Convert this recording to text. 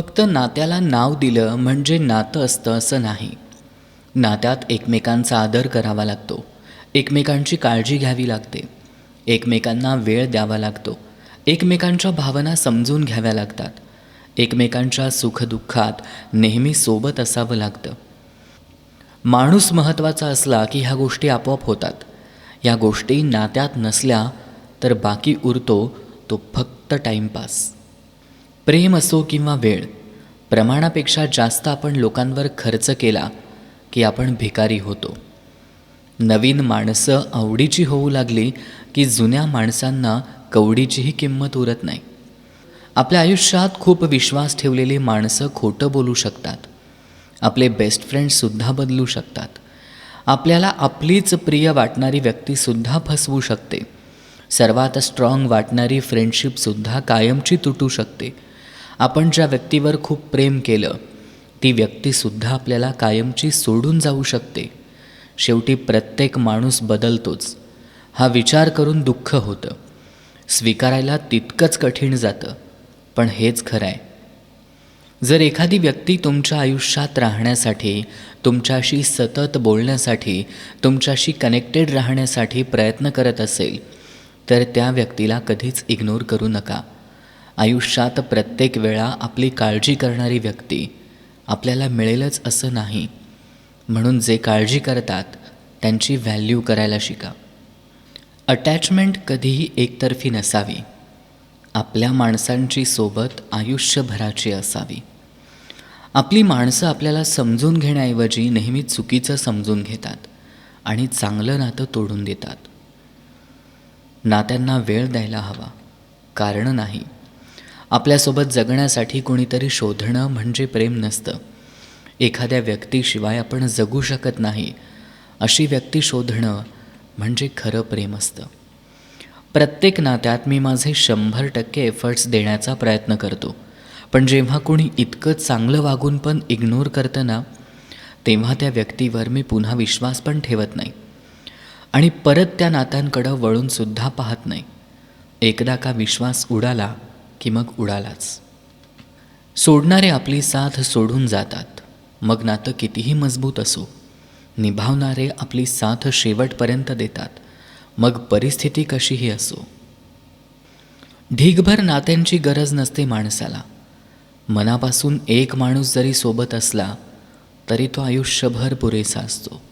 फक्त नात्याला नाव दिलं म्हणजे नातं असतं असं नाही. नात्यात एकमेकांचा आदर करावा लागतो. एकमेकांची काळजी घ्यावी लागते. एकमेकांना वेळ द्यावा लागतो. एकमेकांच्या भावना समजून घ्याव्या लागतात. एकमेकांच्या सुखदुःखात नेहमी सोबत असावं लागतं. माणूस महत्त्वाचा असला की ह्या गोष्टी आपोआप होतात. या गोष्टी नात्यात नसल्या तर बाकी उरतो तो फक्त टाईमपास प्रेम असो किंवा वेळ प्रमाणापेक्षा जास्त आपण लोकांवर खर्च केला की आपण भिकारी होतो. नवीन माणसं आवडीची होऊ लागली की जुन्या माणसांना कवडीचीही किंमत उरत नाही. आपल्या आयुष्यात खूप विश्वास ठेवलेली माणसं खोटं बोलू शकतात. आपले बेस्ट फ्रेंडसुद्धा बदलू शकतात. आपल्याला आपलीच प्रिय वाटणारी व्यक्तीसुद्धा फसवू शकते. सर्वात स्ट्रॉंग वाटणारी फ्रेंडशिपसुद्धा कायमची तुटू शकते. आपण ज्या व्यक्तीवर खूप प्रेम केलं ती व्यक्तीसुद्धा आपल्याला कायमची सोडून जाऊ शकते. शेवटी प्रत्येक माणूस बदलतोच. हा विचार करून दुःख होतं. स्वीकारायला तितकंच कठीण जातं. पण हेच खरं आहे जर एखादी व्यक्ती तुमच्या आयुष्यात राहण्यासाठी तुमच्याशी सतत बोलण्यासाठी तुमच्याशी कनेक्टेड राहण्यासाठी प्रयत्न करत असेल तर त्या व्यक्तीला कधीच इग्नोर करू नका. आयुष्यात प्रत्येक वेळा आपली काळजी करणारी व्यक्ती आपल्याला मिळेलच असं नाही. म्हणून जे काळजी करतात त्यांची व्हॅल्यू करायला शिका. अटॅचमेंट कधीही एकतर्फी नसावी. आपल्या माणसांची सोबत आयुष्यभराची असावी. आपली माणसं आपल्याला समजून घेण्याऐवजी नेहमी चुकीचं समजून घेतात आणि चांगलं नातं तोडून देतात. नात्यांना वेळ द्यायला हवा. कारण नाही. आपल्यासोबत जगण्यासाठी कोणीतरी शोधणं म्हणजे प्रेम नसतं. एखाद्या व्यक्तीशिवाय आपण जगू शकत नाही. अशी व्यक्ती शोधणं म्हणजे खरं प्रेम असतं. प्रत्येक नात्यात मी माझे शंभर टक्के एफर्ट्स देण्याचा प्रयत्न करतो. पण जेव्हा कोणी इतकं चांगलं वागून पण इग्नोर करतं ना तेव्हा त्या व्यक्तीवर मी पुन्हा विश्वास पण ठेवत नाही. आणि परत त्या नात्यांकडं वळूनसुद्धा पाहत नाही. एकदा का विश्वास उडाला की मग उडालाच. सोडणारे आपली साथ सोडून जातात. मग नातं कितीही मजबूत असो निभावणारे आपली साथ शेवटपर्यंत देतात. मग परिस्थिती कशीही असो. ढीगभर नात्यांची गरज नसते माणसाला. मनापासून एक माणूस जरी सोबत असला तरी तो आयुष्यभर पुरेसा असतो.